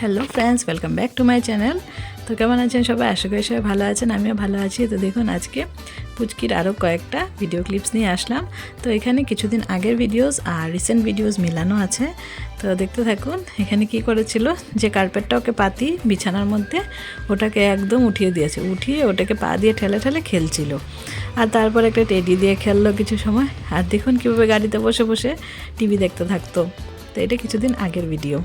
Hello friends welcome back to my channel তো কেমন আছেন সবাই? আশা করি সবাই ভালো আছেন, আমিও ভালো আছি। তো দেখুন, আজকে পুচকির আরও কয়েকটা ভিডিও ক্লিপস নিয়ে আসলাম। তো এখানে কিছুদিন আগের ভিডিওস আর রিসেন্ট ভিডিওস মিলানো আছে। তো দেখতে থাকুন, এখানে কি করেছিল? যে কার্পেটটা ওকে পাতি বিছানার মধ্যে ওটাকে একদম উঠিয়ে দিয়েছে। উঠিয়ে ওটাকে পা দিয়ে ঠেলে ঠেলে খেলছিল। আর তারপর একটা টেডি দিয়ে খেললো কিছু সময়। আর দেখুন কীভাবে গাড়িতে বসে বসে টিভি দেখতে থাকতো। তো এটা কিছুদিন আগের ভিডিও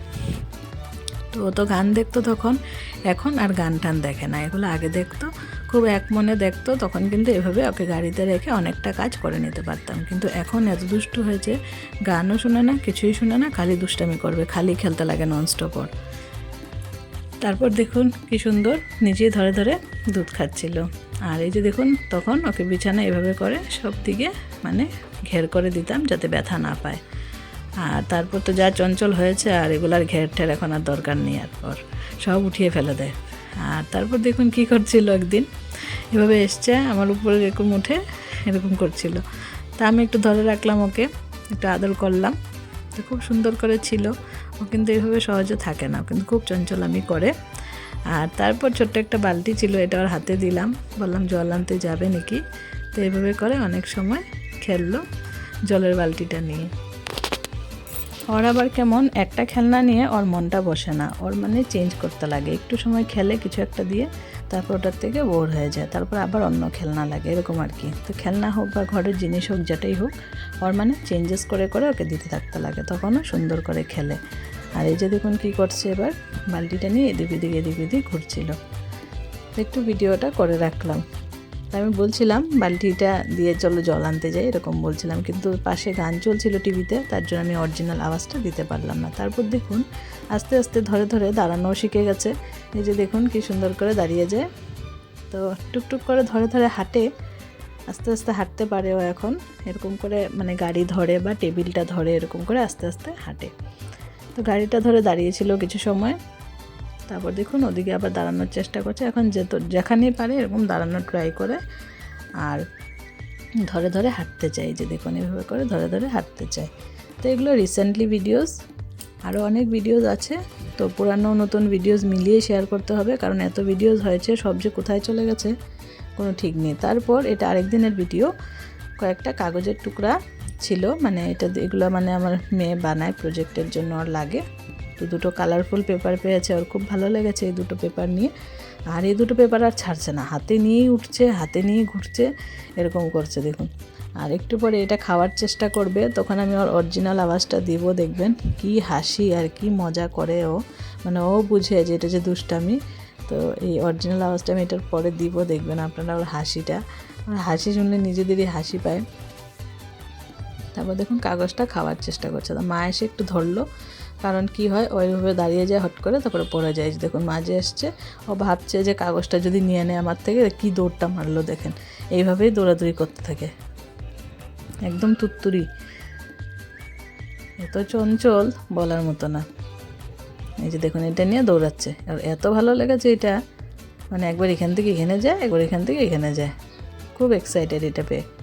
তো ও তো গান দেখতো তখন। এখন আর গান টান দেখে না। এগুলো আগে দেখতো, খুব এক মনে দেখতো, তখন কিন্তু এভাবে ওকে গাড়িতে রেখে অনেকটা কাজ করে নিতে পারতাম। কিন্তু এখন এত দুষ্টু হয়েছে, গানও শুনে না, কিছুই শুনে না, খালি দুষ্টামি করবে, খালি খেলতে লাগে ননস্টপ ওর। তারপর দেখুন কি সুন্দর, নিজেই ধরে ধরে দুধ খাচ্ছিল। আর এই যে দেখুন, তখন ওকে বিছানা এভাবে করে সব দিকে মানে ঘের করে দিতাম যাতে ব্যথা না পায়। আর তারপর তো যা চঞ্চল হয়েছে, আর এগুলার ঘের ঠের এখন আর দরকার নেই আর পর সব উঠিয়ে ফেলে দেয় আর তারপর দেখুন কি করছিল একদিন। এভাবে এসছে, আমার উপরে এরকম উঠে এরকম করছিল। তা আমি একটু ধরে রাখলাম ওকে, একটু আদর করলাম। তো খুব সুন্দর করে ছিল। ও কিন্তু এইভাবে সহজে থাকে না কিন্তু খুব চঞ্চল আমি করে। আর তারপর ছোট্ট একটা বালতি ছিল, এটা ওর হাতে দিলাম। বললাম, জল আনতে যাবে নাকি? তো এইভাবে করে অনেক সময় খেললো জলের বালতিটা নিয়ে। ওর আবার কেমন? একটা খেলনা নিয়ে ওর মনটা বসে না। ওর মানে চেঞ্জ করতে লাগে। একটু সময় খেলে কিছু একটা দিয়ে তারপর ওটার থেকে বোর হয়ে যায়। তারপর আবার অন্য খেলনা লাগে, এরকম আর কি। তো খেলনা হোক বা ঘরের জিনিস হোক, যেটাই হোক, ওর মানে চেঞ্জেস করে করে ওকে দিতে থাকতে লাগে। তখনও সুন্দর করে খেলে। আর এই যে দেখুন কী করছে এবার। বালতিটা নিয়ে এদিক এদিক এদিক এদিক ঘুরছিল। একটু ভিডিওটা করে রাখলাম। আমি বলছিলাম, বালতিটা দিয়ে চলো জল আনতে যাই, এরকম বলছিলাম। কিন্তু পাশে গান চলছিল টিভিতে, তার জন্য আমি অরিজিনাল আওয়াজটা দিতে পারলাম না। তারপর দেখুন, আস্তে আস্তে ধরে ধরে দাঁড়ানোও শিখে গেছে। এই যে দেখুন কি সুন্দর করে দাঁড়িয়ে যায়। তো টুকটুক করে ধরে ধরে হাঁটে, আস্তে আস্তে হাঁটতে পারে ও এখন। এরকম করে মানে গাড়ি ধরে বা টেবিলটা ধরে এরকম করে আস্তে আস্তে হাঁটে। তো গাড়িটা ধরে দাঁড়িয়েছিল কিছু সময়। তারপর দেখুন ওদিকে আবার দাঁড়ানোর চেষ্টা করছে। এখন যেত যেখানেই পারে এরকম দাঁড়ানোর ট্রাই করে আর ধরে ধরে হাঁটতে চাই যে দেখুন এভাবে করে ধরে ধরে হাঁটতে চায়। তো এগুলো রিসেন্টলি ভিডিওস আরও অনেক ভিডিওস আছে। তো পুরানো নতুন ভিডিওস মিলিয়ে শেয়ার করতে হবে কারণ এত ভিডিওস হয়েছে, সব যে কোথায় চলে গেছে কোনো ঠিক নেই। তারপর এটা আরেক দিনের ভিডিও কয়েকটা কাগজের টুকরা ছিল মানে এটা এগুলো মানে আমার মেয়ে বানায় প্রজেক্টের জন্য আর লাগে। তো দুটো কালারফুল পেপার পেয়েছে ওর খুব ভালো লেগেছে এই দুটো পেপার নিয়ে। আর এই দুটো পেপার আর ছাড়ছে না, হাতে নিয়েই উঠছে, হাতে নিয়েই ঘুরছে, এরকম করছে দেখুন। আর একটু পরে এটা খাওয়ার চেষ্টা করবে, তখন আমি ওর অরিজিনাল আওয়াজটা দিব, দেখবেন কি হাসি আর কি মজা করে ও। মানে ও বুঝে যে এটা যে দুষ্টামি, তো এই অরিজিনাল আওয়াজটা আমি এটার পরে দিব, দেখবেন আপনারা ওর হাসিটা। হাসি শুনলে নিজেদেরই হাসি পায়। তারপর দেখুন কাগজটা খাওয়ার চেষ্টা করছে। তো মা এসে একটু ধরলো, কারণ কি হয়, ওইভাবে দাঁড়িয়ে যায় হট করে, তারপরে পড়ে যায়। দেখুন মাঝে আসছে ও ভাবছে যে কাগজটা যদি নিয়ে নেয় আমার থেকে, কি দৌড়টা মারলো দেখেন। এইভাবেই দৌড়াদৌড়ি করতে থাকে। একদম তুত্তুরি। এত চঞ্চল বলার মতো না। এই যে দেখুন, এটা নিয়ে দৌড়াচ্ছে। আর এত ভালো লেগেছে এটা। মানে একবার এখান থেকে এখানে যায়, একবার এখান থেকে এখানে যায়। খুব এক্সাইটেড এটা পেয়ে।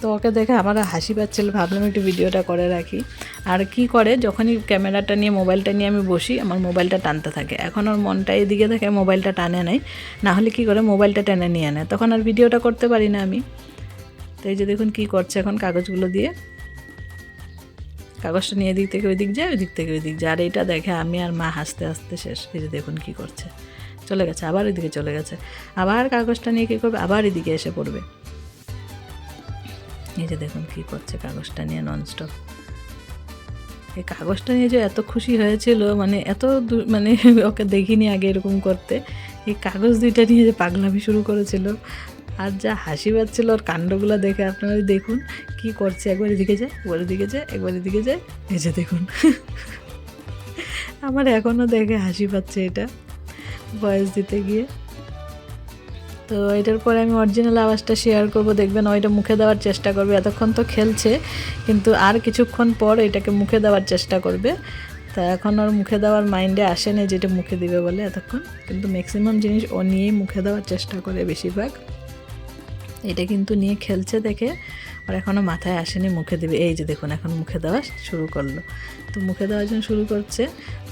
তো ওকে দেখে আমার হাসি পাচ্ছিল, ভাবলাম একটু ভিডিওটা করে রাখি। আর কি করে, যখনই ক্যামেরাটা নিয়ে, মোবাইলটা নিয়ে আমি বসি, আমার মোবাইলটা টানতে থাকে। এখন ওর মনটা এদিকে থাকে মোবাইলটা টানে নেয় না হলে কী করে মোবাইলটা টেনে নিয়ে নেয় তখন আর ভিডিওটা করতে পারি না আমি। তো এই যে দেখুন কী করছে এখন কাগজগুলো দিয়ে। কাগজটা নিয়ে এদিক থেকে ওইদিক যায়, ওইদিক থেকে ওইদিক যায়। আর এইটা দেখে আমি আর মা হাসতে হাসতে শেষ। এই যে দেখুন কী করছে। চলে গেছে, আবার এদিকে চলে গেছে। আবার কাগজটা নিয়ে কী করবে? আবার এদিকে এসে পড়বে। এই যে দেখুন কী করছে কাগজটা নিয়ে ননস্টপ এই কাগজটা নিয়ে যে এত খুশি হয়েছিল মানে এত মানে ওকে দেখিনি আগে এরকম করতে। এই কাগজ দুইটা নিয়ে যে পাগলামি শুরু করেছিল। আর যা হাসি পাচ্ছিল ওর কাণ্ডগুলো দেখে আপনারা দেখুন কি করছে। একবার এদিকে যায়, একবার এদিকে যায়, একবার এদিকে যায়, এই যে দেখুন। আমার এখনও দেখে হাসি পাচ্ছে এটা বয়স দিতে গিয়ে। তো এটার পরে আমি অরিজিনাল আওয়াজটা শেয়ার করব। দেখবেন ওইটা মুখে দেওয়ার চেষ্টা করবে। এতক্ষণ তো খেলছে, কিন্তু আর কিছুক্ষণ পর এটাকে মুখে দেওয়ার চেষ্টা করবে। তা এখন ওর মুখে দেওয়ার মাইন্ডে আসেনি যেটা মুখে দিবে বলে এতক্ষণ। কিন্তু ম্যাক্সিমাম জিনিস ও নিয়েই মুখে দেওয়ার চেষ্টা করে বেশিরভাগ। এটা কিন্তু নিয়ে খেলছে দেখে, আর এখনও মাথায় আসেনি মুখে দেবে। এই যে দেখুন, এখন মুখে দেওয়া শুরু করল। তো মুখে দেওয়ার জন্য শুরু করছে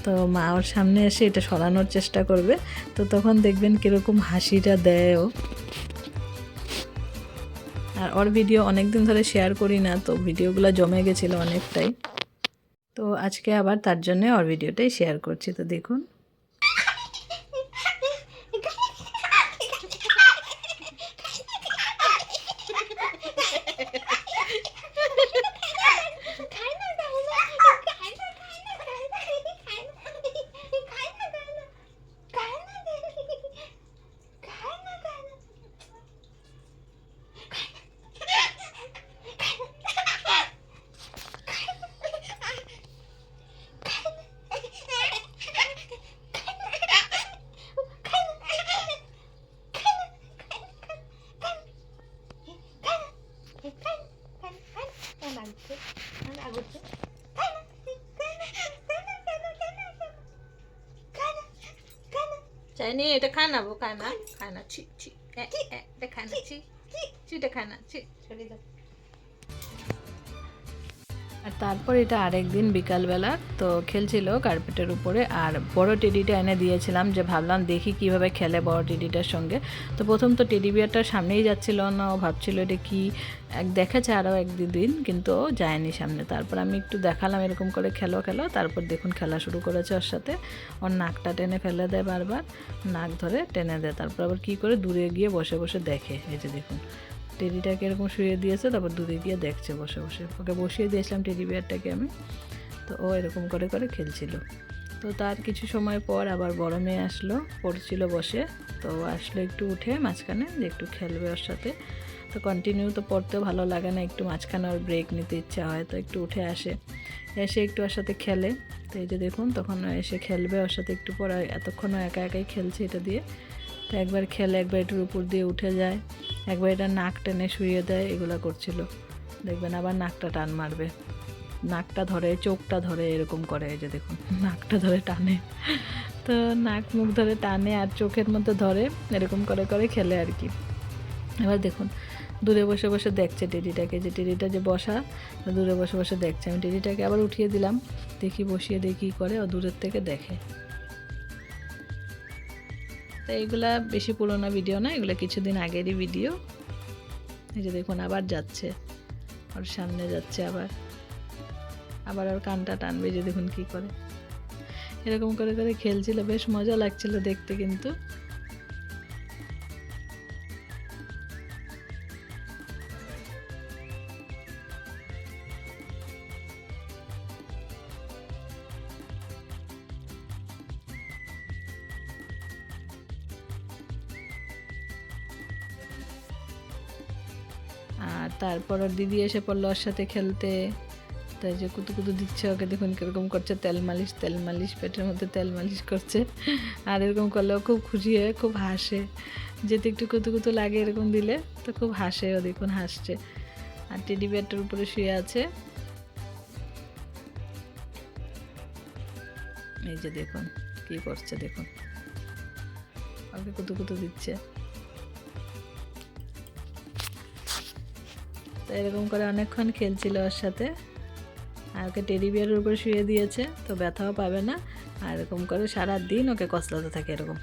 তো মা ওর সামনে এসে এটা সরানোর চেষ্টা করবে। তো তখন দেখবেন কীরকম হাসিটা দেয় ও আর ওর ভিডিও অনেক দিন ধরে শেয়ার করি না, তো ভিডিওগুলো জমে গেছিল অনেকটাই। তো আজকে আবার তার জন্য ওর ভিডিওটাই শেয়ার করছি, তো দেখুন। চাইনি এটা খায় না বো খায় না খায় না ছি ছি এটা খায় না ছি ছিটা খায় না ছি সরিয়ে দাও আর তারপর এটা আরেক দিন বিকালবেলা, তো খেলছিল কার্পেটের উপরে, আর বড় টেডিটা এনে দিয়েছিলাম যে ভাবলাম দেখি কীভাবে খেলে বড় টেডিটার সঙ্গে। তো প্রথম তো টেডি বিয়ারটার সামনেই যাচ্ছিল না, ও ভাবছিল এটা কি, এক দেখেছে আরও এক দুদিন কিন্তু ও যায়নি সামনে। তারপর আমি একটু দেখালাম এরকম করে খেলো খেলো, তারপর দেখুন খেলা শুরু করেছে ওর সাথে। ওর নাকটা টেনে ফেলে দেয় বারবার, নাক ধরে টেনে দেয়, তারপর আবার কী করে দূরে গিয়ে বসে বসে দেখে, এই যে দেখুন। টেডিটাকে এরকম শুয়ে দিয়েছে, তারপর দূরে গিয়ে দেখছে বসে বসে। ওকে বসিয়ে দিয়েছিলাম টেডি বিয়ারটাকে আমি, তো ও এরকম করে করে খেলছিল। তো তার কিছু সময় পর আবার বড় মেয়ে আসলো, পড়ছিল বসে। তো আসলো একটু উঠে মাঝখানে, যে একটু খেলবে ওর সাথে। তো কন্টিনিউ তো পড়তেও ভালো লাগে না, একটু মাঝখানে ওর ব্রেক নিতে ইচ্ছা হয়, তো একটু উঠে আসে। এসে একটু ওর সাথে খেলে। তো এই যে দেখুন, তখন এসে খেলবে, ওর সাথে একটু পর এতক্ষণও একা একাই খেলছে এটা দিয়ে। তো একবার খেলে একবার এটার উপর দিয়ে উঠে যায়, একবার এটা নাক টেনে শুয়ে দেয়, এগুলো করছিল। দেখবেন আবার নাকটা টান মারবে। নাকটা ধরে, চোখটা ধরে, এরকম করে এই যে দেখুন, নাকটা ধরে টানে। তো নাক মুখ ধরে টানে আর চোখের মধ্যে ধরে, এরকম করে করে খেলে আর কি। এবার দেখুন, দূরে বসে বসে দেখছে টেডিটাকে, যে টেডিটা যে বসা, দূরে বসে বসে দেখছে। আমি টেডিটাকে আবার উঠিয়ে দিলাম, দেখি বসিয়ে দেখি করে, ও দূরের থেকে দেখে। তো এগুলা বেশি পুরোনো ভিডিও না, এগুলো কিছুদিন আগেরই ভিডিও এই যে দেখুন, আবার যাচ্ছে। ওর সামনে যাচ্ছে আবার। আবার ওর কানটা টানবে যে দেখুন কি করে। এরকম করে করে খেলছিল, বেশ মজা লাগছিল দেখতে কিন্তু। আর তারপর দিদি এসে পড়ল ওর সাথে খেলতে। তাই যে কুতু কুতু দিচ্ছে ওকে, দেখুন কীরকম করছে, তেল মালিশ তেল মালিশ, পেটের মধ্যে তেল মালিশ করছে। আর এরকম করলেও খুব খুশি হয়ে, খুব হাসে। যেতে একটু কুতু কুতু লাগে এরকম দিলে, তো খুব হাসে ও, দেখুন হাসছে। আর টেডি বিয়ারটার উপরে শুয়ে আছে। এই যে দেখুন, কি করছে দেখুন। ওকে কুতু কুতু দিচ্ছে। তো এরকম করে অনেকক্ষণ খেলছিল ওর সাথে। আর ওকে টেডি বিয়ারের উপর শুয়ে দিয়েছে, তো ব্যথাও পাবে না। আর এরকম করে সারা দিন ওকে কসলাতে থাকে এরকম।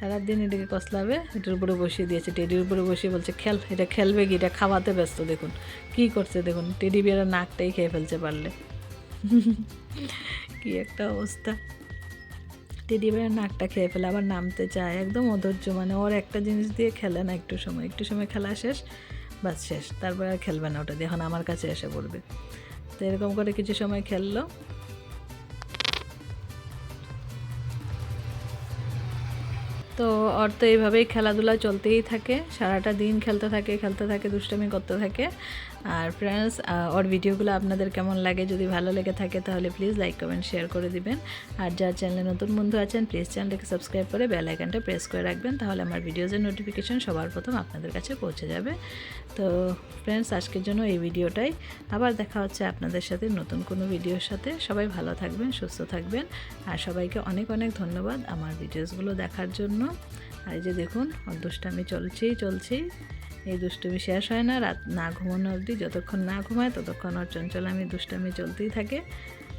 সারাদিন এটাকে কসলাবে, এটার উপরে বসিয়ে দিয়েছে। টেডির উপরে বসিয়ে বলছে, খেল, এটা খেলবে কি? এটা খাওয়াতে ব্যস্ত, দেখুন। কি করছে, দেখুন। টেডি বিয়ারের নাকটাই খেয়ে ফেলছে পারলে। কি একটা অবস্থা। টেডি বিয়ারের নাকটা খেয়ে ফেলে, আবার নামতে চায়। একদম অধৈর্য মানে ওর একটা জিনিস দিয়ে খেলে না একটু সময়। একটু সময় খেলা শেষ বাস শেষ। তারপরে আর খেলবে না ওটা দিয়ে, এখন আমার কাছে এসে পড়বে। তো এরকম করে কিছু সময় খেললো। তো ওর তো এইভাবেই খেলাধুলা চলতেই থাকে। সারাটা দিন খেলতে থাকে খেলতে থাকে, দুষ্টামি করতে থাকে। আর ফ্রেন্ডস ওর ভিডিওগুলো আপনাদের কেমন লাগে? যদি ভালো লেগে থাকে তাহলে প্লিজ লাইক কমেন্ট শেয়ার করে দিবেন। আর যার চ্যানেলে নতুন বন্ধু আছেন প্লিজ চ্যানেলটাকে সাবস্ক্রাইব করে বেল আইকনটা প্রেস করে রাখবেন। তাহলে আমার ভিডিওজের নোটিফিকেশন সবার প্রথম আপনাদের কাছে পৌঁছে যাবে। তো ফ্রেন্ডস আজকের জন্য এই ভিডিওটাই। আবার দেখা হচ্ছে আপনাদের সাথে নতুন কোনো ভিডিওর সাথে। সবাই ভালো থাকবেন, সুস্থ থাকবেন। আর সবাইকে অনেক অনেক ধন্যবাদ আমার ভিডিওসগুলো দেখার জন্য। আর এই যে দেখুন দুষ্টামি চলছেই চলছেই এই দুষ্টুমি শেষ হয় না, রাত না ঘুমানো অবধি যতক্ষণ না ঘুমায় ততক্ষণ ওর চঞ্চলামি দুষ্টামি চলতেই থাকে।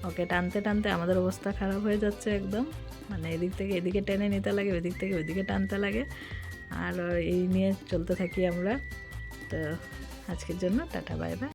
ওকে টানতে টানতে আমাদের অবস্থা খারাপ হয়ে যাচ্ছে একদম। মানে এদিক থেকে এদিকে টেনে নিতে লাগে ওইদিক থেকে ওইদিকে টানতে লাগে। আর এই নিয়ে চলতে থাকি আমরা। তো আজকের জন্য টাটা, বাই বাই।